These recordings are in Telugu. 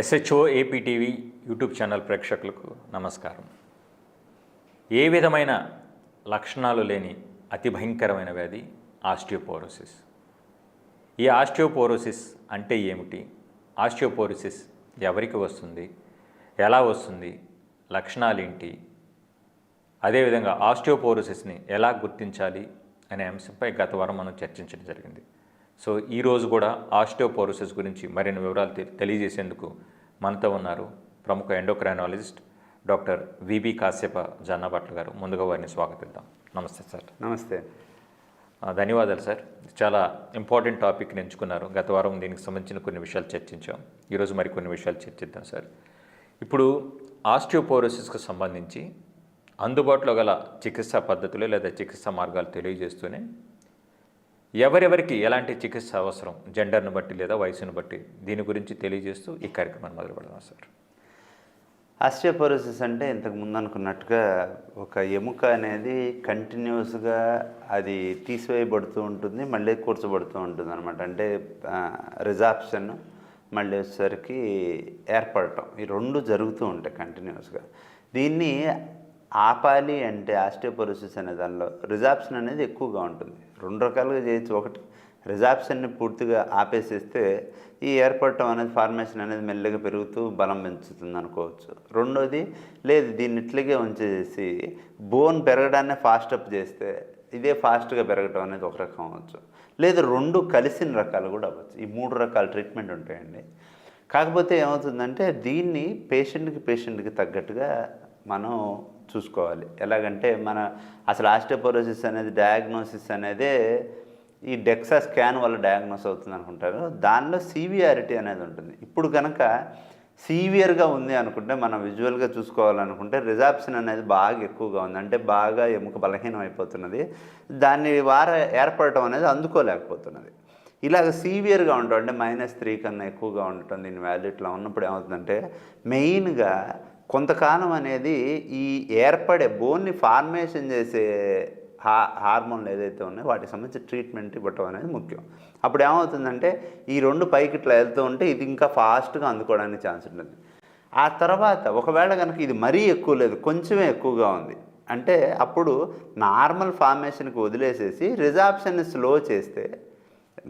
ఎస్హెచ్ఓ ఏపీటీవీ యూట్యూబ్ ఛానల్ ప్రేక్షకులకు నమస్కారం. ఏ విధమైన లక్షణాలు లేని అతి భయంకరమైన వ్యాధి ఆస్టియోపోరోసిస్? ఈ ఆస్టియోపోరోసిస్ అంటే ఏమిటి? ఆస్టియోపోరోసిస్ ఎవరికి వస్తుంది? ఎలా వస్తుంది? లక్షణాలు ఏంటి అదేవిధంగా ఆస్టియోపోరోసిస్ని ఎలా గుర్తించాలి అనే అంశంపై గత వారం మనం చర్చించడం జరిగింది. సో ఈరోజు కూడా ఆస్టియోపోరోసిస్ గురించి మరిన్ని వివరాలు తె- తెలియజేసేందుకు మనతో ఉన్నారు ప్రముఖ endocrinologist doctor V B Kashyapa Jannabhatla గారు. ముందుగా వారిని స్వాగతిద్దాం. నమస్తే సార్. నమస్తే. ధన్యవాదాలు సార్. చాలా ఇంపార్టెంట్ టాపిక్ని ఎంచుకున్నారు. గత వారం దీనికి సంబంధించిన కొన్ని విషయాలు చర్చించాం. ఈరోజు మరి కొన్ని విషయాలు చర్చిద్దాం సార్. ఇప్పుడు ఆస్టియోపోరోసిస్కి సంబంధించి అందుబాటులో గల చికిత్సా పద్ధతులు లేదా చికిత్సా మార్గాలు తెలియజేస్తూనే ఎవరెవరికి ఎలాంటి చికిత్స అవసరం? జెండర్ను బట్టి లేదా వయసును బట్టి? దీని గురించి తెలియజేస్తూ ఈ కార్యక్రమాన్ని మొదలు పెడదాం సార్. ఆస్టియోపోరోసిస్ అంటే ఇంతకు ముందు అనుకున్నట్టుగా ఒక ఎముక అనేది కంటిన్యూస్గా అది తీసివేయబడుతూ ఉంటుంది మళ్ళీ కూర్చోబడుతూ ఉంటుంది అనమాట అంటే రిజాప్షన్ మళ్ళీ వచ్చేసరికి ఏర్పడటం. ఈ రెండు జరుగుతూ ఉంటాయి కంటిన్యూస్గా. దీన్ని ఆపాలి అంటే ఆస్టియోపోరోసిస్ అనే దానిలో రిజాప్షన్ అనేది ఎక్కువగా ఉంటుంది. రెండు రకాలుగా చేయొచ్చు. ఒకటి రిజాప్షన్ని పూర్తిగా ఆపేసేస్తే ఈ ఏర్పడటం అనేది ఫార్మేషన్ అనేది మెల్లగా పెరుగుతూ బలం పెంచుతుంది అనుకోవచ్చు. రెండోది లేదు దీన్ని ఇట్లాగే ఉంచేసి బోన్ పెరగడాన్ని ఫాస్ట్ అప్ చేస్తే ఇదే ఫాస్ట్గా పెరగటం అనేది ఒక రకం అవ్వచ్చు. లేదు రెండు కలిసిన రకాలు కూడా అవ్వచ్చు. ఈ మూడు రకాల ట్రీట్మెంట్ ఉంటాయండి. కాకపోతే ఏమవుతుందంటే దీన్ని పేషెంట్కి పేషెంట్కి తగ్గట్టుగా మనం చూసుకోవాలి. ఎలాగంటే మన అసలు ఆస్టియోపోరోసిస్ అనేది డయాగ్నోసిస్ అనేది ఈ డెక్సా స్కాన్ వల్ల డయాగ్నోస్ అవుతుంది అనుకుంటారు. దానిలో సీవియారిటీ అనేది ఉంటుంది. ఇప్పుడు కనుక సీవియర్గా ఉంది అనుకుంటే మనం విజువల్గా చూసుకోవాలనుకుంటే రిజాప్షన్ అనేది బాగా ఎక్కువగా ఉంది. అంటే బాగా ఎముక బలహీనం అయిపోతున్నది. దాన్ని వార ఏర్పడటం అనేది అందుకోలేకపోతున్నది. ఇలాగ సీవియర్గా ఉండటం అంటే మైనస్ త్రీ కన్నా ఎక్కువగా ఉండటం దీని వ్యాల్యూట్లో ఇట్లా ఉన్నప్పుడు ఏమవుతుందంటే మెయిన్గా కొంతకాలం అనేది ఈ ఏర్పడే బోన్ని ఫార్మేషన్ చేసే హా హార్మోన్లు ఏదైతే ఉన్నాయో వాటికి సంబంధించి ట్రీట్మెంట్ ఇవ్వటం అనేది ముఖ్యం. అప్పుడు ఏమవుతుందంటే ఈ రెండు పైకి ఇట్లా వెళ్తూ ఉంటే ఇది ఇంకా ఫాస్ట్గా అందుకోవడానికి ఛాన్స్ ఉంటుంది. ఆ తర్వాత ఒకవేళ కనుక ఇది మరీ ఎక్కువ లేదు కొంచెమే ఎక్కువగా ఉంది అంటే అప్పుడు నార్మల్ ఫార్మేషన్కి వదిలేసేసి రిజాప్షన్ని స్లో చేస్తే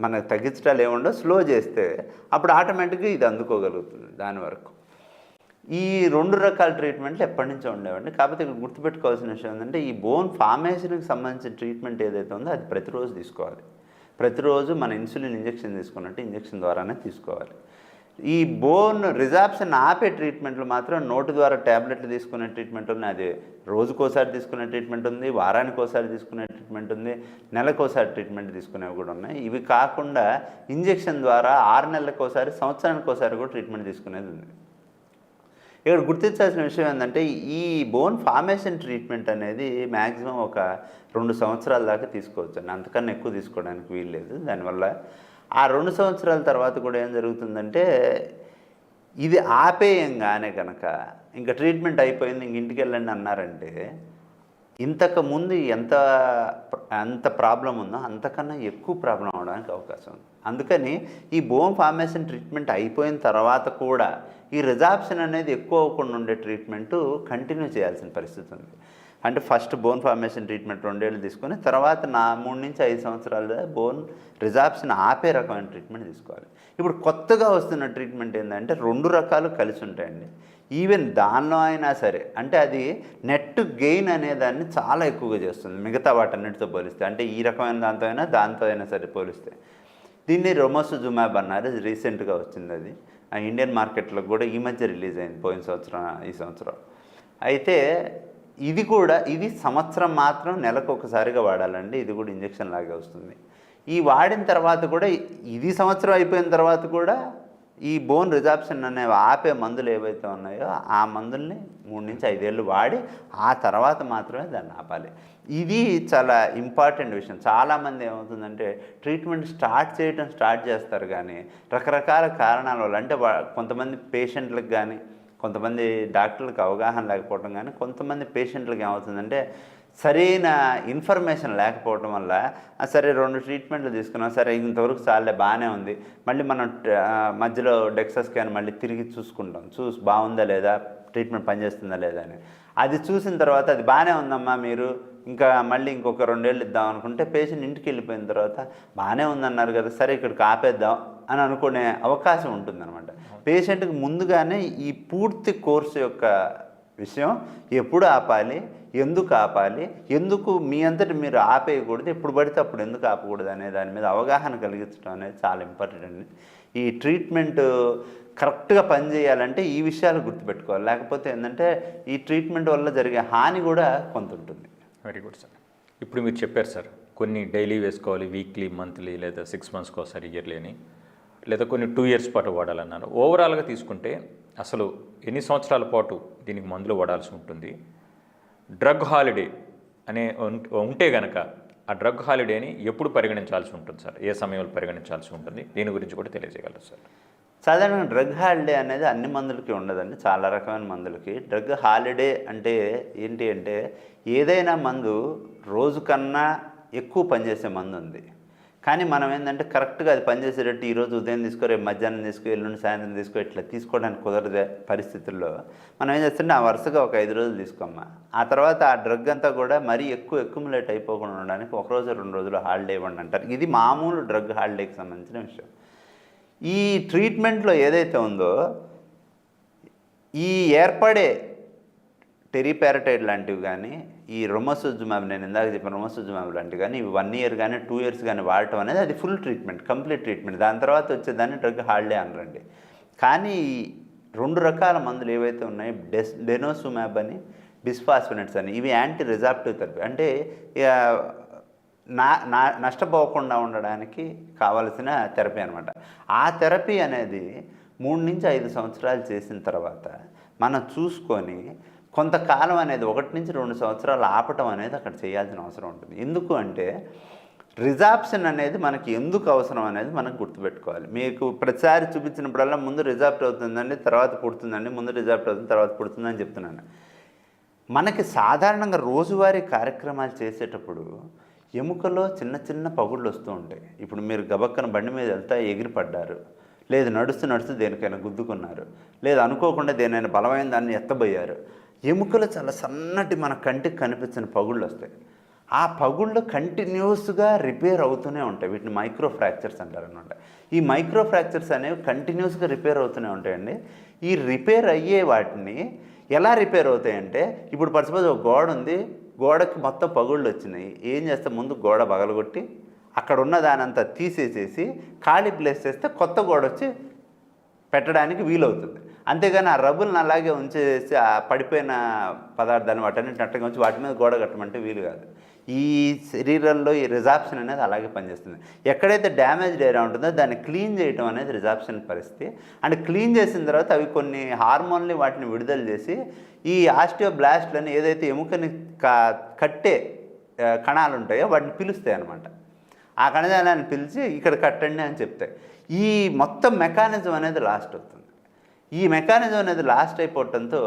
మనకు తగ్గించడాలు ఏముండో స్లో చేస్తే అప్పుడు ఆటోమేటిక్గా ఇది అందుకోగలుగుతుంది దాని వరకు. ఈ రెండు రకాల ట్రీట్మెంట్లు ఎప్పటి నుంచో ఉండేవండి. కాకపోతే ఇక్కడ గుర్తుపెట్టుకోవాల్సిన విషయం ఏంటంటే ఈ బోన్ ఫార్మేషన్కి సంబంధించిన ట్రీట్మెంట్ ఏదైతే ఉందో అది ప్రతిరోజు తీసుకోవాలి. ప్రతిరోజు మన ఇన్సులిన్ ఇంజెక్షన్ తీసుకున్నట్టు ఇంజెక్షన్ ద్వారానే తీసుకోవాలి. ఈ బోన్ రిజాప్షన్ ఆపే ట్రీట్మెంట్లు మాత్రం నోటి ద్వారా ట్యాబ్లెట్లు తీసుకునే ట్రీట్మెంట్ ఉంది. అది రోజుకోసారి తీసుకునే ట్రీట్మెంట్ ఉంది వారానికి ఒకసారి తీసుకునే ట్రీట్మెంట్ ఉంది నెలకోసారి ట్రీట్మెంట్ తీసుకునేవి కూడా ఉన్నాయి. ఇవి కాకుండా ఇంజెక్షన్ ద్వారా ఆరు నెలలకోసారి సంవత్సరానికి ఒకసారి కూడా ట్రీట్మెంట్ తీసుకునేది ఉంది. ఇక్కడ గుర్తించాల్సిన విషయం ఏంటంటే ఈ బోన్ ఫార్మేషన్ ట్రీట్మెంట్ అనేది మ్యాక్సిమం ఒక రెండు సంవత్సరాల దాకా తీసుకోవచ్చు అండి. అంతకన్నా ఎక్కువ తీసుకోవడానికి వీల్లేదు. దానివల్ల ఆ రెండు సంవత్సరాల తర్వాత కూడా ఏం జరుగుతుందంటే ఇది ఆపేయంగానే కనుక ఇంకా ట్రీట్మెంట్ అయిపోయింది ఇంక ఇంటికి వెళ్ళండి అన్నారంటే ఇంతకుముందు ఎంత ఎంత ప్రాబ్లం ఉందో అంతకన్నా ఎక్కువ ప్రాబ్లం అవడానికి అవకాశం ఉంది. అందుకని ఈ బోన్ ఫార్మేషన్ ట్రీట్మెంట్ అయిపోయిన తర్వాత కూడా ఈ రిజాప్షన్ అనేది ఎక్కువ అవ్వకుండా ఉండే ట్రీట్మెంట్ కంటిన్యూ చేయాల్సిన పరిస్థితి ఉంది. అంటే ఫస్ట్ బోన్ ఫార్మేషన్ ట్రీట్మెంట్ రెండేళ్ళు తీసుకొని తర్వాత నా మూడు నుంచి ఐదు సంవత్సరాలు బోన్ రిజాప్షన్ ఆపే రకమైన ట్రీట్మెంట్ తీసుకోవాలి. ఇప్పుడు కొత్తగా వస్తున్న ట్రీట్మెంట్ ఏంటంటే రెండు రకాలు కలిసి ఉంటాయండి. ఈవెన్ దానిలో అయినా సరే అంటే అది నెట్ గెయిన్ అనే దాన్ని చాలా ఎక్కువగా చేస్తుంది. మిగతా వాటన్నిటితో పోలిస్తే అంటే ఈ రకమైన దాంతో అయినా దాంతో అయినా సరే పోలిస్తే. దీన్ని రొమోసుజుమాబ్ అన్నారు రీసెంట్గా వచ్చింది అది. ఆ ఇండియన్ మార్కెట్లో కూడా ఈ మధ్య రిలీజ్ అయింది పోయిన సంవత్సరం ఈ సంవత్సరం. అయితే ఇది కూడా ఇది సంవత్సరం మాత్రం నెలకు ఒకసారిగా వాడాలండి. ఇది కూడా ఇంజక్షన్ లాగే వస్తుంది. ఈ వాడిన తర్వాత కూడా ఇది సంవత్సరం అయిపోయిన తర్వాత కూడా ఈ బోన్ రిజాప్షన్ అనేవి ఆపే మందులు ఏవైతే ఉన్నాయో ఆ మందుల్ని మూడు నుంచి ఐదేళ్ళు వాడి ఆ తర్వాత మాత్రమే దాన్ని ఆపాలి. ఇది చాలా ఇంపార్టెంట్ విషయం. చాలామంది ఏమవుతుందంటే ట్రీట్మెంట్ స్టార్ట్ చేయటం స్టార్ట్ చేస్తారు కానీ రకరకాల కారణాల వల్ల అంటే కొంతమంది పేషెంట్లకు కానీ కొంతమంది డాక్టర్లకు అవగాహన లేకపోవడం కానీ కొంతమంది పేషెంట్లకు ఏమవుతుందంటే సరైన ఇన్ఫర్మేషన్ లేకపోవడం వల్ల "ఆ, సరే రెండు ట్రీట్మెంట్లు తీసుకున్నాం సరే ఇంతవరకు చాలే బాగానే ఉంది. మళ్ళీ మనం మధ్యలో డెక్సా స్కాన్ మళ్ళీ తిరిగి చూసుకుంటాం. చూసి బాగుందా లేదా? ట్రీట్మెంట్ పనిచేస్తుందా లేదా అని. అది చూసిన తర్వాత అది బాగానే ఉందమ్మా మీరు ఇంకా మళ్ళీ ఇంకొక రెండేళ్ళు ఇద్దాం అనుకుంటే పేషెంట్ ఇంటికి వెళ్ళిపోయిన తర్వాత బాగానే ఉందన్నారు కదా సరే ఇక్కడికి ఆపేద్దాం అని అనుకునే అవకాశం ఉంటుందన్నమాట. పేషెంట్కి ముందుగానే ఈ పూర్తి కోర్సు యొక్క విషయం. ఎప్పుడు ఆపాలి? ఎందుకు ఆపాలి? ఎందుకు మీ అంతటి మీరు ఆపేయకూడదు? ఎప్పుడు పడితే అప్పుడు ఎందుకు ఆపకూడదు అనే దాని మీద అవగాహన కలిగించడం అనేది చాలా ఇంపార్టెంట్ అండి. ఈ ట్రీట్మెంట్ కరెక్ట్గా పనిచేయాలంటే ఈ విషయాలు గుర్తుపెట్టుకోవాలి. లేకపోతే ఏంటంటే ఈ ట్రీట్మెంట్ వల్ల జరిగే హాని కూడా కొంత ఉంటుంది. వెరీ గుడ్ సార్ ఇప్పుడు మీరు చెప్పారు సార్ కొన్ని డైలీ వేసుకోవాలి వీక్లీ మంత్లీ లేదా సిక్స్ మంత్స్కి ఒకసారి ఇయర్లీ అని లేదా కొన్ని టూ ఇయర్స్ పాటు వాడాలన్నారు. ఓవరాల్గా తీసుకుంటే అసలు ఎన్ని సంవత్సరాల పాటు దీనికి మందులు వాడాల్సి ఉంటుంది? డ్రగ్ హాలిడే అనే ఉంటే గనక ఆ డ్రగ్ హాలిడేని ఎప్పుడు పరిగణించాల్సి ఉంటుంది సార్? ఏ సమయంలో పరిగణించాల్సి ఉంటుంది? దీని గురించి కూడా తెలియజేయగలరు సార్? సాధారణంగా డ్రగ్ హాలిడే అనేది అన్ని మందులకి ఉండదండి. చాలా రకమైన మందులకి. డ్రగ్ హాలిడే అంటే ఏంటి అంటే ఏదైనా మందు రోజు కన్నా ఎక్కువ పనిచేసే మందు ఉంది. కానీ మనం ఏంటంటే కరెక్ట్గా అది పనిచేసేటట్టు ఈరోజు ఉదయం తీసుకో రేపు మధ్యాహ్నం తీసుకో ఎల్లుండి సాయంత్రం తీసుకో ఇట్లా తీసుకోవడానికి కుదరదే పరిస్థితుల్లో. మనం ఏం చేస్తుంటే ఆ వరుసగా ఒక ఐదు రోజులు తీసుకోమ్మా. ఆ తర్వాత ఆ డ్రగ్ అంతా కూడా మరీ ఎక్కువ ఎక్యుములేట్ అయిపోకుండా ఉండడానికి ఒక రోజు రెండు రోజులు హాలిడే ఇవ్వండి అంటారు. ఇది మామూలు డ్రగ్ హాలిడేకి సంబంధించిన విషయం. ఈ ట్రీట్మెంట్లో ఏదైతే ఉందో ఈ ఏర్పడే టెరిపారటైడ్ లాంటివి కానీ ఈ రొమసోజుమాబ్ నేను ఇందాక చెప్పిన రొమసోజుమాబ్ లాంటి కానీ ఇవి వన్ ఇయర్ కానీ టూ ఇయర్స్ కానీ వాడటం అనేది అది ఫుల్ ట్రీట్మెంట్ కంప్లీట్ ట్రీట్మెంట్ దాని తర్వాత వచ్చేదాన్ని డ్రగ్ హాలిడే అనరండి. కానీ రెండు రకాల మందులు ఏవైతే ఉన్నాయో డెస్ డెనోసుమాబ్ అని బిస్ఫాస్ఫినెట్స్ అని ఇవి యాంటీ రిజాప్టివ్ థెరపీ అంటే నా నా నష్టపోకుండా ఉండడానికి కావలసిన థెరపీ అనమాట. ఆ థెరపీ అనేది మూడు నుంచి ఐదు సంవత్సరాలు చేసిన తర్వాత మనం చూసుకొని కొంతకాలం అనేది ఒకటి నుంచి రెండు సంవత్సరాలు ఆపటం అనేది అక్కడ చేయాల్సిన అవసరం ఉంటుంది. ఎందుకు అంటే రిజాప్షన్ అనేది మనకి ఎందుకు అవసరం అనేది మనం గుర్తుపెట్టుకోవాలి. మీకు ప్రతిసారి చూపించినప్పుడల్లా ముందు రిజాప్ట్ అవుతుందండి తర్వాత పుడుతుందండి ముందు రిజాప్ట్ అవుతుంది తర్వాత పుడుతుందని చెప్తున్నాను. మనకి సాధారణంగా రోజువారీ కార్యక్రమాలు చేసేటప్పుడు ఎముకలో చిన్న చిన్న పగుళ్ళు వస్తూ ఉంటాయి. ఇప్పుడు మీరు గబక్కన బండి మీద వెళ్తా ఎగిరిపడ్డారు. లేదు నడుస్తూ నడుస్తూ దేనికైనా గుద్దుకున్నారు. లేదు అనుకోకుండా దేనైనా బలమైన దాన్ని ఎత్తబోయారు. ఎముకలు చాలా సన్నటి మన కంటికి కనిపించిన పగుళ్ళు వస్తాయి. ఆ పగుళ్ళు కంటిన్యూస్గా రిపేర్ అవుతూనే ఉంటాయి. వీటిని మైక్రో ఫ్రాక్చర్స్ అంటారనమాట ఈ మైక్రో ఫ్రాక్చర్స్ అనేవి కంటిన్యూస్గా రిపేర్ అవుతూనే ఉంటాయండి. ఈ రిపేర్ అయ్యే వాటిని ఎలా రిపేర్ అవుతాయంటే ఇప్పుడు పర్సపోజ్ ఒక గోడ ఉంది గోడకి మొత్తం పగుళ్ళు వచ్చినాయి. ఏం చేస్తే ముందు గోడ పగలగొట్టి అక్కడ ఉన్న దానంతా తీసేసేసి ఖాళీ ప్లేస్ చేస్తే కొత్త గోడ వచ్చి పెట్టడానికి వీలవుతుంది. అంతేగాని ఆ రబ్బులను అలాగే ఉంచేసి ఆ పడిపోయిన పదార్థాన్ని వాటన్నింటి అట్టగా ఉంచి వాటి మీద గోడ కట్టమంటే వీలు కాదు. ఈ శరీరంలో ఈ రిజాప్షన్ అనేది అలాగే పనిచేస్తుంది. ఎక్కడైతే డ్యామేజ్డ్ ఏరియా ఉంటుందో దాన్ని క్లీన్ చేయడం అనేది రిజాప్షన్ పరిస్థితి. అండ్ క్లీన్ చేసిన తర్వాత అవి కొన్ని హార్మోన్లు వాటిని విడుదల చేసి ఈ ఆస్టియోబ్లాస్ట్లని ఏదైతే ఎముకని కట్టే కణాలు ఉంటాయో వాటిని పిలుస్తాయి అనమాట ఆ కణజాలాన్ని పిలిచి ఇక్కడ కట్టండి అని చెప్తాయి. ఈ మొత్తం మెకానిజం అనేది లాస్ట్ అవుతుంది. ఈ మెకానిజం అనేది లాస్ట్ అయిపోవటంతో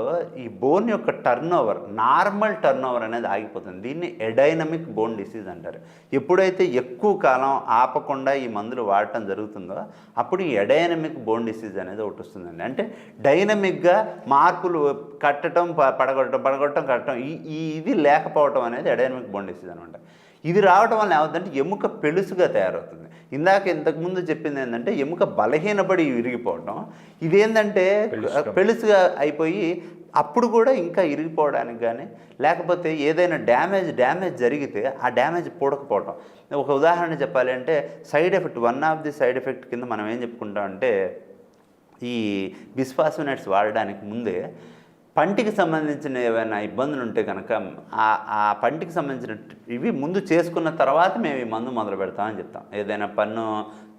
ఈ బోన్ యొక్క turn over normal turn over అనేది ఆగిపోతుంది. దీన్ని ఎడైనమిక్ బోన్ డిసీజ్ అంటారు. ఎప్పుడైతే ఎక్కువ కాలం ఆపకుండా ఈ మందులు వాడటం జరుగుతుందో అప్పుడు ఈ ఎడైనమిక్ బోన్ డిసీజ్ అనేది ఒకటి వస్తుందండి. అంటే డైనమిక్గా మార్పులు కట్టడం పడగొట్టడం పడగొట్టడం కట్టడం ఈ ఇది లేకపోవడం అనేది ఎడైనమిక్ బోన్ డిసీజ్ అనమాట. ఇది రావడం వల్ల ఏమవుతుందంటే ఎముక పెలుసుగా తయారవుతుంది. ఇందాక ఇంతకుముందు చెప్పింది ఏంటంటే ఎముక బలహీనపడి విరిగిపోవడం ఇదేంటంటే పెలుసుగా. అయిపోయి అప్పుడు కూడా ఇంకా ఇరిగిపోవడానికి కానీ లేకపోతే ఏదైనా డ్యామేజ్ డ్యామేజ్ జరిగితే ఆ డ్యామేజ్ పూడకపోవటం ఒక ఉదాహరణ చెప్పాలి అంటే side effect one of the side effect కింద మనం ఏం చెప్పుకుంటాం అంటే ఈ బిస్ఫాస్ఫినట్స్ వాడడానికి ముందే పంటికి సంబంధించిన ఏమైనా ఇబ్బందులు ఉంటే కనుక ఆ పంటికి సంబంధించిన ఇవి ముందు చేసుకున్న తర్వాత మేము ఈ మందు మొదలు పెడతామని చెప్తాం. ఏదైనా పన్ను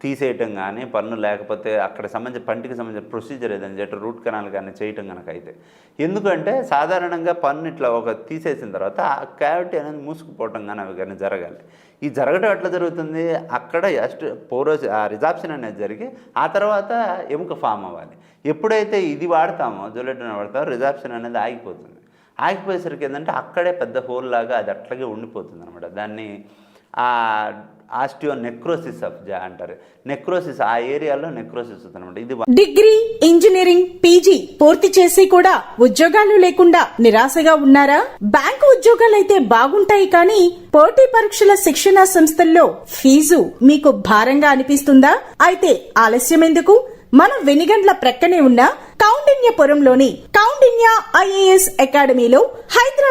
తీసేయటం కానీ పన్ను లేకపోతే అక్కడ సంబంధించిన పంటికి సంబంధించిన ప్రొసీజర్ ఏదైనా చేయటం రూట్ కెనాల్ కానీ చేయటం కనుక అయితే. ఎందుకంటే సాధారణంగా పన్ను ఇట్లా ఒక తీసేసిన తర్వాత ఆ క్యావిటీ అనేది మూసుకుపోవటం కానీ అవి కానీ జరగాలి. ఈ జరగడం ఎట్లా జరుగుతుంది? అక్కడ జస్ట్ పోరోస్ ఆ రిజాప్షన్ అనేది జరిగి ఆ తర్వాత ఎముక ఫామ్ అవ్వాలి. ఎప్పుడైతే ఇది వాడతామో జొలెటిన్ వాడతామో రిజాప్షన్ అనేది ఆగిపోతుంది. ఆగిపోయేసరికి ఏంటంటే అక్కడే పెద్ద హోల్ లాగా అది అట్లాగే ఉండిపోతుంది అనమాట దాన్ని ఆస్టియో నెక్రోసిస్ ఆఫ్ జా అంటారు. నెక్రోసిస్ ఆ ఏరియాలో నెక్రోసిస్ అనమాట ఇది డిగ్రీ ఇంజనీరింగ్ పీజీ పూర్తి చేసి కూడా ఉద్యోగాలు లేకుండా నిరాశగా ఉన్నారా? బ్యాంకు ఉద్యోగాలైతే బాగుంటాయి కానీ పోటీ పరీక్షల శిక్షణ సంస్థల్లో ఫీజు మీకు భారంగా అనిపిస్తుందా? అయితే ఆలస్యం ఎందుకు? మన వెనిగండ్ల ప్రక్కనే ఉన్న కౌండిన్యపురంలోని కౌండిన్య ఐఏఎస్ అకాడమీలో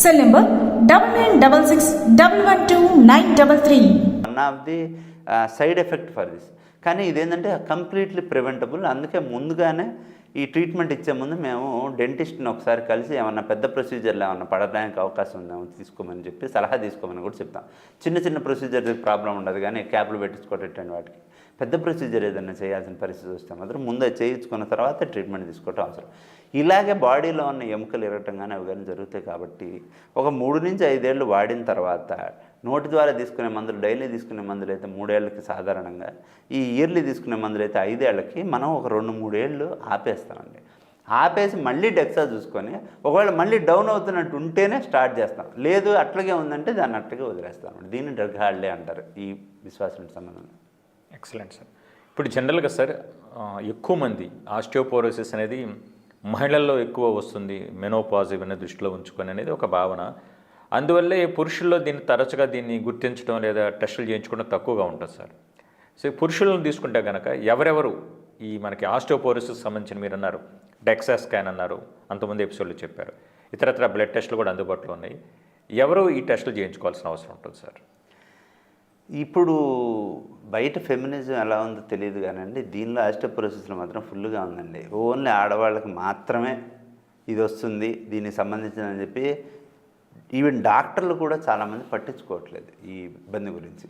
Cell number double nine double six double one two nine double three. One of the side effect for this కానీ ఇదేంటంటే కంప్లీట్లీ ప్రివెంటబుల్ అందుకే ముందుగానే ఈ ట్రీట్మెంట్ ఇచ్చే ముందు మేము డెంటిస్ట్ని ఒకసారి కలిసి ఏమన్నా పెద్ద ప్రొసీజర్లు ఏమన్నా పడడానికి అవకాశం ఉందేమో తీసుకోమని చెప్పి సలహా తీసుకోమని కూడా చెప్తాం. చిన్న చిన్న ప్రొసీజర్ ప్రాబ్లం ఉండదు కానీ క్యాబ్లు పెట్టించుకోవటం వాటికి. పెద్ద ప్రొసీజర్ ఏదైనా చేయాల్సిన పరిస్థితి వస్తే మాత్రం ముందే చేయించుకున్న తర్వాత ట్రీట్మెంట్ తీసుకోవటం అవసరం. ఇలాగే బాడీలో ఉన్న ఎముకలు ఇరగటం కానీ అవి కానీ జరుగుతాయి కాబట్టి ఒక మూడు నుంచి ఐదేళ్ళు వాడిన తర్వాత నోటి ద్వారా తీసుకునే మందులు డైలీ తీసుకునే మందులు అయితే మూడేళ్ళకి సాధారణంగా ఈ ఇయర్లీ తీసుకునే మందులు అయితే ఐదేళ్ళకి మనం ఒక రెండు మూడేళ్ళు ఆపేస్తామండి. ఆపేసి మళ్ళీ డెక్సా చూసుకొని ఒకవేళ మళ్ళీ డౌన్ అవుతున్నట్టు ఉంటేనే స్టార్ట్ చేస్తాం. లేదు అట్లాగే ఉందంటే దాన్ని అట్లాగే వదిలేస్తాం. దీన్ని డ్రగ్ హాలిడే అంటారు ఈ విశ్వాసం సంబంధం ఎక్సలెంట్ సార్. ఇప్పుడు జనరల్గా సార్ ఎక్కువ మంది ఆస్టియోపోరోసిస్ అనేది మహిళల్లో ఎక్కువ వస్తుంది మెనోపాజ్ అనే దృష్టిలో ఉంచుకొని అనేది ఒక భావన. అందువల్లే పురుషుల్లో దీన్ని తరచుగా దీన్ని గుర్తించడం లేదా టెస్టులు చేయించుకోవడం తక్కువగా ఉంటుంది సార్. సో పురుషులను తీసుకుంటే కనుక ఎవరెవరు ఈ మనకి ఆస్టోపోరిసిస్ సంబంధించిన మీరు అన్నారు డెక్సా స్కాన్ అన్నారు అంతమంది ఎపిసోడ్లు చెప్పారు ఇతరత్ర బ్లడ్ టెస్టులు కూడా అందుబాటులో ఉన్నాయి. ఎవరు ఈ టెస్టులు చేయించుకోవాల్సిన అవసరం ఉంటుంది సార్? ఇప్పుడు బయట ఫెమినిజం ఎలా ఉందో తెలియదు కానండి దీనిలో ఆస్టోపోరోసిస్లో మాత్రం ఫుల్గా ఉందండి. ఓన్లీ ఆడవాళ్ళకి మాత్రమే ఇది వస్తుంది దీనికి సంబంధించిన అని చెప్పి ఈవెన్ డాక్టర్లు కూడా చాలామంది పట్టించుకోవట్లేదు ఈ ఇబ్బంది గురించి.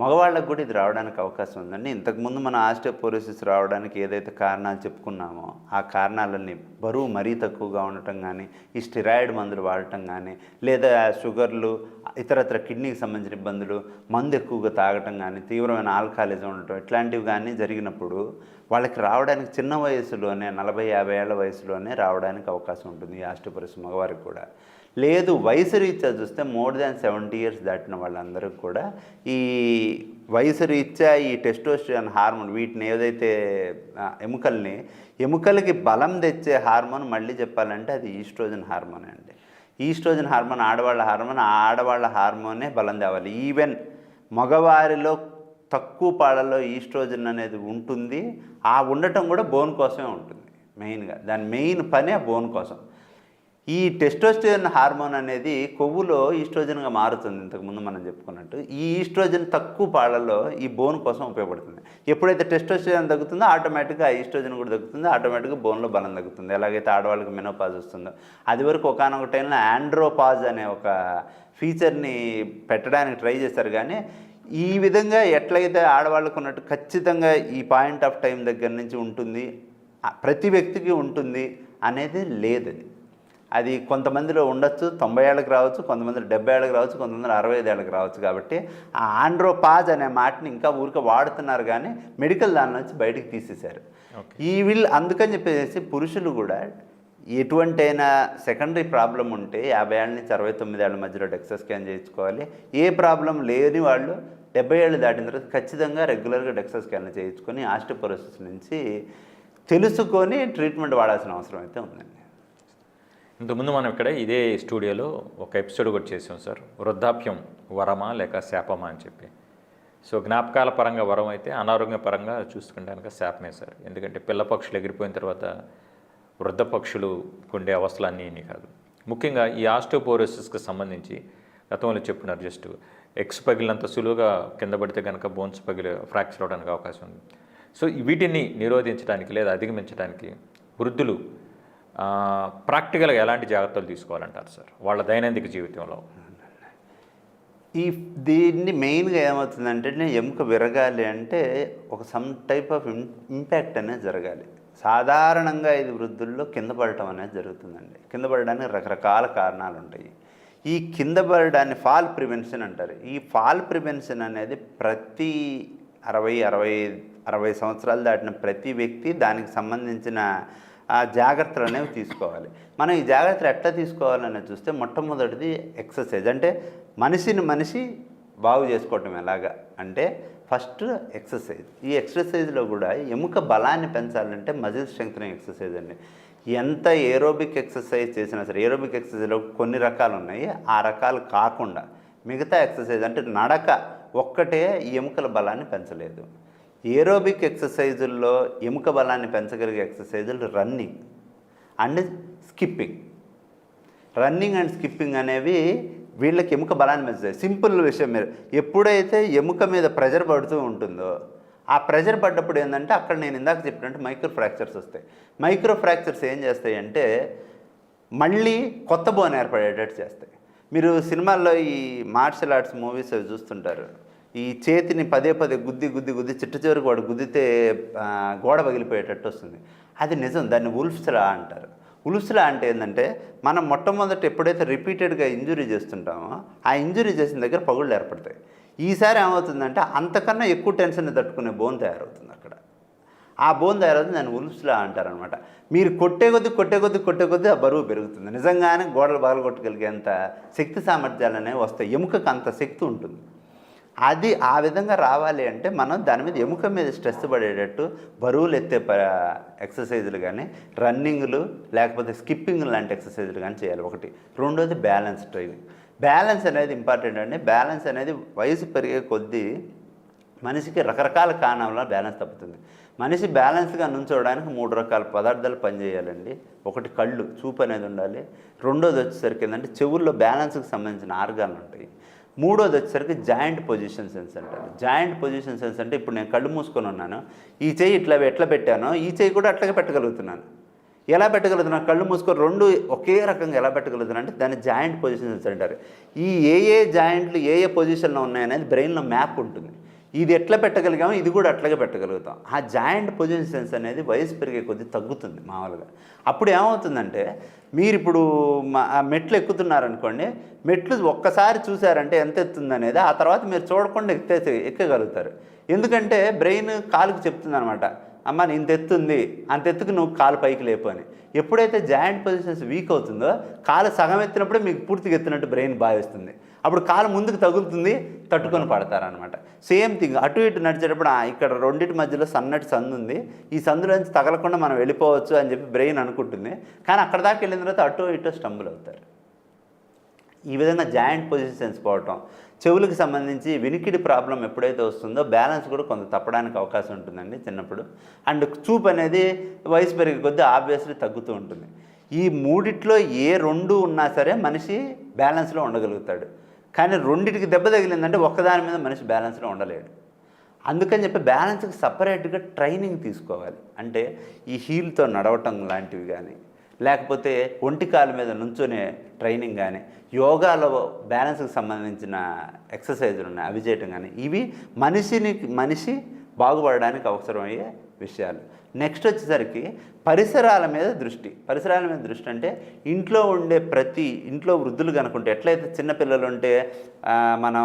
మగవాళ్ళకు కూడా ఇది రావడానికి అవకాశం ఉందండి. ఇంతకుముందు మన ఆస్టియోపోరోసిస్ రావడానికి ఏదైతే కారణాలు చెప్పుకున్నామో ఆ కారణాలన్నీ బరువు మరీ తక్కువగా ఉండటం కానీ ఈ స్టిరాయిడ్ మందులు వాడటం కానీ లేదా షుగర్లు ఇతరత్ర కిడ్నీకి సంబంధించిన ఇబ్బందులు మందు ఎక్కువగా తాగటం కానీ తీవ్రమైన ఆల్కహాలిజం ఉండటం ఇట్లాంటివి కానీ జరిగినప్పుడు వాళ్ళకి రావడానికి చిన్న వయసులోనే నలభై యాభై ఏళ్ళ వయసులోనే రావడానికి అవకాశం ఉంటుంది ఈ ఆస్టియోపోరోసిస్ మగవారికి కూడా. లేదు వయసు రీత్యా చూస్తే మోర్ దాన్ సెవెంటీ ఇయర్స్ దాటిన వాళ్ళందరూ కూడా ఈ వయసు రీత్యా ఈ టెస్టోస్టిరాన్ హార్మోన్ వీటిని ఏదైతే ఎముకల్ని ఎముకలకి బలం తెచ్చే హార్మోన్ మళ్ళీ చెప్పాలంటే అది ఈస్ట్రోజన్ హార్మోన్ అండి. ఈస్ట్రోజన్ హార్మోన్ ఆడవాళ్ళ హార్మోన్ ఆ ఆడవాళ్ళ హార్మోనే బలం తేవాలి. ఈవెన్ మగవారిలో తక్కువ పాడల్లో ఈస్ట్రోజన్ అనేది ఉంటుంది ఆ ఉండటం కూడా బోన్ కోసమే ఉంటుంది మెయిన్గా. దాని మెయిన్ పనే బోన్ కోసం. ఈ టెస్టోస్టెరోన్ హార్మోన్ అనేది కొవ్వులో ఈస్ట్రోజన్గా మారుతుంది ఇంతకుముందు మనం చెప్పుకున్నట్టు. ఈ ఈస్ట్రోజన్ తక్కువ పాళ్ళలో ఈ బోన్ కోసం ఉపయోగపడుతుంది. ఎప్పుడైతే టెస్టోస్టెరోన్ తగ్గుతుందో ఆటోమేటిక్గా ఈస్ట్రోజన్ కూడా తగ్గుతుంది ఆటోమేటిక్గా బోన్లో బలం తగ్గుతుంది. ఎలాగైతే ఆడవాళ్ళకి మెనోపాజ్ వస్తుందో. అది వరకు ఒకనొక టైంలో ఆండ్రోపాజ్ అనే ఒక ఫీచర్ని పెట్టడానికి ట్రై చేశారు కానీ ఈ విధంగా ఎట్లయితే ఆడవాళ్ళకు ఉన్నట్టు ఖచ్చితంగా ఈ పాయింట్ ఆఫ్ టైం దగ్గర నుంచి ఉంటుంది ప్రతి వ్యక్తికి ఉంటుంది అనేది లేదు అది కొంతమందిలో ఉండొచ్చు తొంభై ఏళ్ళకి రావచ్చు కొంతమంది డెబ్బై ఏళ్ళకి రావచ్చు కొంతమంది అరవై ఐదు ఏళ్ళకి రావచ్చు కాబట్టి ఆ ఆండ్రోపాజ్ అనే మాటని ఇంకా ఊరికే వాడుతున్నారు కానీ మెడికల్ దాని నుంచి బయటికి తీసేశారు. ఈ వీళ్ళు అందుకని చెప్పేసి పురుషులు కూడా ఎటువంటి అయినా సెకండరీ ప్రాబ్లం ఉంటే యాభై ఏళ్ళ నుంచి అరవై తొమ్మిది ఏళ్ళ మధ్యలో డెక్సా స్కాన్ చేయించుకోవాలి. ఏ ప్రాబ్లం లేని వాళ్ళు డెబ్బై ఏళ్ళు దాటిన తర్వాత ఖచ్చితంగా రెగ్యులర్గా డెక్సా స్కాన్ చేయించుకొని ఆస్టిపోరోసిస్ నుంచి తెలుసుకొని ట్రీట్మెంట్ వాడాల్సిన అవసరం అయితే ఉందండి. ఇంతకుముందు మనం ఇక్కడ ఇదే స్టూడియోలో ఒక ఎపిసోడ్ కూడా చేసాం సార్. వృద్ధాప్యం వరమా లేక శాపమా అని చెప్పి. సో జ్ఞాపకాల పరంగా వరం అయితే అనారోగ్య పరంగా చూసుకుంటానికి శాపమే సార్. ఎందుకంటే పిల్ల పక్షులు ఎగిరిపోయిన తర్వాత వృద్ధ పక్షులు ఉండే అవస్థలు అన్నీ కాదు. ముఖ్యంగా ఈ ఆస్టోపోరోసిస్కి సంబంధించి గతంలో చెప్పినారు జస్ట్ ఎక్స్ పగిలినంత సులువుగా కింద పడితే కనుక బోన్స్ పగిలి ఫ్రాక్చర్ అవడానికి అవకాశం ఉంది. సో వీటిని నిరోధించడానికి లేదా అధిగమించడానికి వృద్ధులు ప్రాక్టికల్గా ఎలాంటి జాగ్రత్తలు తీసుకోవాలంటారు సార్? వాళ్ళ దైనందిక జీవితంలో. ఈ దీన్ని మెయిన్గా ఏమవుతుందంటే ఎముక విరగాలి అంటే ఒక సమ్ టైప్ ఆఫ్ ఇంపాక్ట్ అనేది జరగాలి. సాధారణంగా ఇది వృద్ధుల్లో కింద పడటం అనేది జరుగుతుందండి. కింద పడడానికి రకరకాల కారణాలు ఉంటాయి. ఈ కింద పడడాన్ని ఫాల్ ప్రివెన్షన్ అంటారు. ఈ ఫాల్ ప్రివెన్షన్ అనేది ప్రతి అరవై అరవై అరవై సంవత్సరాలు దాటిన ప్రతి వ్యక్తి దానికి సంబంధించిన ఆ జాగ్రత్తలు అనేవి తీసుకోవాలి. మనం ఈ జాగ్రత్తలు ఎట్లా తీసుకోవాలని చూస్తే మొట్టమొదటిది ఎక్సర్సైజ్. అంటే మనిషిని మనిషి బాగు చేసుకోవటం ఎలాగా? అంటే ఫస్ట్ ఎక్సర్సైజ్. ఈ ఎక్సర్సైజ్లో కూడా ఎముక బలాన్ని పెంచాలంటే మజిల్ స్ట్రెంగ్త్నింగ్ ఎక్సర్సైజ్ అండి. ఎంత ఏరోబిక్ ఎక్సర్సైజ్ చేసినా సరే ఏరోబిక్ ఎక్సర్సైజ్లో కొన్ని రకాలు ఉన్నాయి. ఆ రకాలు కాకుండా మిగతా ఎక్సర్సైజ్ అంటే నడక ఒక్కటే ఈ ఎముకల బలాన్ని పెంచలేదు. ఏరోబిక్ ఎక్సర్సైజుల్లో ఎముక బలాన్ని పెంచగలిగే ఎక్సర్సైజులు running and skipping. Running and skipping అనేవి వీళ్ళకి ఎముక బలాన్ని పెంచుతాయి. సింపుల్ విషయం మీరు. ఎప్పుడైతే ఎముక మీద ప్రెజర్ పడుతూ ఉంటుందో ఆ ప్రెజర్ పడ్డప్పుడు ఏంటంటే అక్కడ నేను ఇందాక చెప్పినట్టు మైక్రో ఫ్రాక్చర్స్ వస్తాయి. మైక్రో ఫ్రాక్చర్స్ ఏం చేస్తాయి అంటే మళ్ళీ కొత్త బోన్ ఏర్పడేటట్టు చేస్తాయి. మీరు సినిమాల్లో ఈ మార్షల్ ఆర్ట్స్ మూవీస్ అవి చూస్తుంటారు. ఈ చేతిని పదే పదే గుద్ది గుద్ది గుద్ది చిట్ట చివరికి వాడు గుద్దితే గోడ పగిలిపోయేటట్టు వస్తుంది. అది నిజం దాన్ని ఉల్ఫ్స్లా అంటారు. ఉల్ఫ్స్లా అంటే ఏంటంటే మనం మొట్టమొదట ఎప్పుడైతే రిపీటెడ్గా ఇంజురీ చేస్తుంటామో ఆ ఇంజురీ చేసిన దగ్గర పగుళ్ళు ఏర్పడతాయి. ఈసారి ఏమవుతుందంటే అంతకన్నా ఎక్కువ టెన్షన్ తట్టుకునే బోన్ తయారవుతుంది అక్కడ. ఆ బోన్ తయారవుతుంది దాన్ని ఉల్ఫ్స్లా అంటారనమాట. మీరు కొట్టే కొద్ది కొట్టే కొద్ది కొట్టే కొద్ది ఆ బరువు పెరుగుతుంది. నిజంగానే గోడలు బాగా కొట్టగలిగేంత శక్తి సామర్థ్యాలు అనేవి వస్తాయి. ఎముకకు అంత శక్తి ఉంటుంది. అది ఆ విధంగా రావాలి అంటే మనం దాని మీద ఎముక మీద స్ట్రెస్ పడేటట్టు బరువులు ఎత్తే ప ఎక్సర్సైజులు కానీ రన్నింగ్లు లేకపోతే స్కిప్పింగ్ లాంటి ఎక్సర్సైజులు కానీ చేయాలి. ఒకటి. రెండోది బ్యాలెన్స్ ట్రైనింగ్ బ్యాలెన్స్ అనేది ఇంపార్టెంట్ అండి. బ్యాలెన్స్ అనేది వయసు పెరిగే కొద్దీ మనిషికి రకరకాల కారణాల బ్యాలెన్స్ తప్పుతుంది. మనిషి బ్యాలెన్స్గా నుంచోవడానికి మూడు రకాల పదార్థాలు పనిచేయాలండి. ఒకటి కళ్ళు చూపు అనేది ఉండాలి. రెండోది వచ్చేసరికి ఏంటంటే చెవుల్లో బ్యాలెన్స్కి సంబంధించిన ఆర్గాన్లు ఉంటాయి. మూడోది వచ్చేసరికి జాయింట్ పొజిషన్ సెన్స్ అంటారు జాయింట్ పొజిషన్ సెన్స్ అంటే ఇప్పుడు నేను కళ్ళు మూసుకొని ఉన్నాను. ఈ చెయ్యి ఇట్లా ఎట్లా పెట్టానో ఈ చెయ్యి కూడా అట్లాగే పెట్టగలుగుతున్నాను. ఎలా పెట్టగలుగుతున్నాను కళ్ళు మూసుకొని రెండు ఒకే రకంగా ఎలా పెట్టగలుగుతున్నాను అంటే దాన్ని జాయింట్ పొజిషన్ సెన్స్ అంటారు. ఈ ఏ ఏ జాయింట్లు ఏ ఏ పొజిషన్లో ఉన్నాయనేది బ్రెయిన్లో మ్యాప్ ఉంటుంది. ఇది ఎట్లా పెట్టగలిగామో ఇది కూడా అట్లాగే పెట్టగలుగుతాం. ఆ జాయింట్ పొజిషన్స్ అనేది వయసు పెరిగే కొద్దీ తగ్గుతుంది మామూలుగా. అప్పుడు ఏమవుతుందంటే మీరు ఇప్పుడు ఆ మెట్లు ఎక్కుతున్నారనుకోండి మెట్లు ఒక్కసారి చూసారంటే ఎంత ఎత్తుంది అనేది ఆ తర్వాత మీరు చూడకుండా ఎక్కితే ఎక్కగలుగుతారు. ఎందుకంటే బ్రెయిన్ కాలుకి చెప్తుంది అనమాట అమ్మ ఇంత ఎత్తుంది అంత ఎత్తుకు నువ్వు కాలు పైకి లేపు అని. ఎప్పుడైతే జాయింట్ పొజిషన్స్ వీక్ అవుతుందో కాలు సగం ఎత్తినప్పుడే మీకు పూర్తిగా ఎత్తినట్టు బ్రెయిన్ భావిస్తుంది. అప్పుడు కాలు ముందుకు తగులుతుంది తట్టుకొని పడతారనమాట సేమ్ థింగ్ అటు ఇటు నడిచేటప్పుడు ఇక్కడ రెండింటి మధ్యలో సన్నటి సందు ఉంది ఈ సందులోంచి తగలకుండా మనం వెళ్ళిపోవచ్చు అని చెప్పి బ్రెయిన్ అనుకుంటుంది. కానీ అక్కడ దాకా వెళ్ళిన తర్వాత అటు ఇటు స్టంబుల్ అవుతారు. ఈ విధంగా జాయింట్ పొజిషన్స్ పోవటం చెవులకు సంబంధించి వినికిడి ప్రాబ్లం ఎప్పుడైతే వస్తుందో బ్యాలెన్స్ కూడా కొంత తప్పడానికి అవకాశం ఉంటుందండి చిన్నప్పుడు. అండ్ చూపు అనేది వయసు పెరిగే కొద్దీ ఆబ్వియస్లీ తగ్గుతూ ఉంటుంది. ఈ మూడిట్లో ఏ రెండు ఉన్నా సరే మనిషి బ్యాలెన్స్లో ఉండగలుగుతాడు. కానీ రెండింటికి దెబ్బ తగిలిందంటే ఒక్కదాని మీద మనిషి బ్యాలెన్స్లో ఉండలేడు. అందుకని చెప్పి బ్యాలెన్స్కి సపరేట్గా ట్రైనింగ్ తీసుకోవాలి. అంటే ఈ హీల్తో నడవటం లాంటివి కానీ లేకపోతే ఒంటి కాలు మీద నుంచునే ట్రైనింగ్ కానీ యోగాలో బ్యాలెన్స్కి సంబంధించిన ఎక్సర్సైజులు ఉన్నాయి అవి చేయటం కానీ ఇవి మనిషిని మనిషి బాగుపడడానికి అవసరమయ్యే విషయాలు. నెక్స్ట్ వచ్చేసరికి పరిసరాల మీద దృష్టి. పరిసరాల మీద దృష్టి అంటే ఇంట్లో ఉండే ప్రతి ఇంట్లో వృద్ధులు కనుకుంటే ఎట్లయితే చిన్నపిల్లలు ఉంటే మనం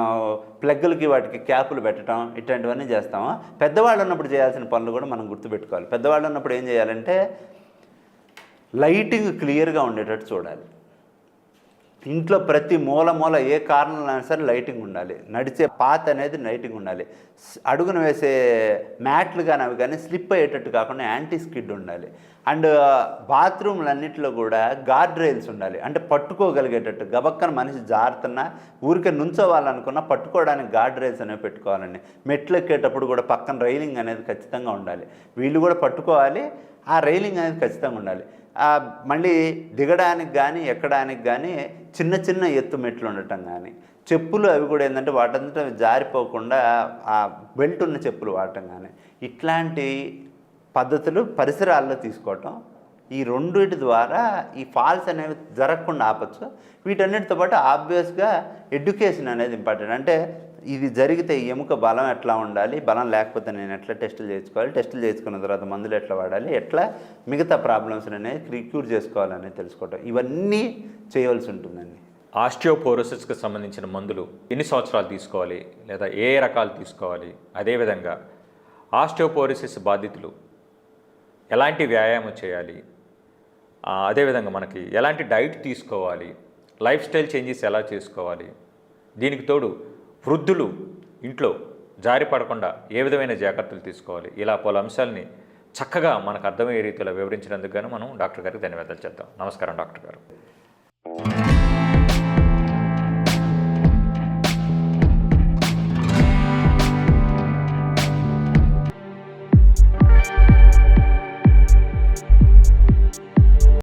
ప్లగ్గులకి వాటికి క్యాపులు పెట్టడం ఇట్లాంటివన్నీ చేస్తామో పెద్దవాళ్ళు ఉన్నప్పుడు చేయాల్సిన పనులు కూడా మనం గుర్తుపెట్టుకోవాలి. పెద్దవాళ్ళు ఉన్నప్పుడు ఏం చేయాలంటే లైటింగ్ క్లియర్గా ఉండేటట్టు చూడాలి. ఇంట్లో ప్రతి మూల మూల ఏ కారణంలో సరే లైటింగ్ ఉండాలి. నడిచే పాత అనేది లైటింగ్ ఉండాలి. అడుగున వేసే మ్యాట్లు కానీ అవి కానీ స్లిప్ అయ్యేటట్టు కాకుండా యాంటీ స్కిడ్ ఉండాలి. అండ్ బాత్రూమ్లన్నింటిలో కూడా గార్డ్ రైల్స్ ఉండాలి. అంటే పట్టుకోగలిగేటట్టు గబక్కన మనిషి జారుతున్నా ఊరికే నుంచోవాలనుకున్నా పట్టుకోవడానికి గార్డ్ రైల్స్ అనేవి పెట్టుకోవాలండి. మెట్లు ఎక్కేటప్పుడు కూడా పక్కన రైలింగ్ అనేది ఖచ్చితంగా ఉండాలి. వీళ్ళు కూడా పట్టుకోవాలి. ఆ రైలింగ్ అనేది ఖచ్చితంగా ఉండాలి. మళ్ళీ దిగడానికి కానీ ఎక్కడానికి కానీ చిన్న చిన్న ఎత్తు మెట్లు ఉండటం కానీ చెప్పులు అవి కూడా ఏంటంటే వాటంతట జారిపోకుండా ఆ బెల్ట్ ఉన్న చెప్పులు వాడటం కానీ ఇట్లాంటి పద్ధతులు పరిసరాల్లో తీసుకోవటం ఈ రెండిటి ద్వారా ఈ ఫాల్స్ అనేవి జరగకుండా ఆపచ్చు. వీటన్నిటితో పాటు ఆబ్వియస్గా ఎడ్యుకేషన్ అనేది ఇంపార్టెంట్. అంటే ఇది జరిగితే ఎముక బలం ఎట్లా ఉండాలి? బలం లేకపోతే నేను ఎట్లా టెస్టులు చేసుకోవాలి టెస్టులు చేసుకున్న తర్వాత మందులు ఎట్లా వాడాలి? ఎట్లా మిగతా ప్రాబ్లమ్స్ అనేది క్యూర్ చేసుకోవాలని తెలుసుకోవటం. ఇవన్నీ చేయవలసి ఉంటుందండి. ఆస్టియోపోరోసిస్కి సంబంధించిన మందులు ఎన్ని సంవత్సరాలు తీసుకోవాలి? లేదా ఏ రకాలు తీసుకోవాలి? అదేవిధంగా ఆస్టియోపోరోసిస్ బాధితులు ఎలాంటి వ్యాయామం చేయాలి? అదేవిధంగా మనకి ఎలాంటి డైట్ తీసుకోవాలి? లైఫ్ స్టైల్ చేంజెస్ ఎలా చేసుకోవాలి? దీనికి తోడు వృద్ధులు ఇంట్లో జారి పడకుండా ఏ విధమైన జాగ్రత్తలు తీసుకోవాలి? ఇలా పలు అంశాలని చక్కగా మనకు అర్థమయ్యే రీతిలో వివరించినందుకు గాను మనం డాక్టర్ గారికి ధన్యవాదాలు చేద్దాం నమస్కారం డాక్టర్ గారు.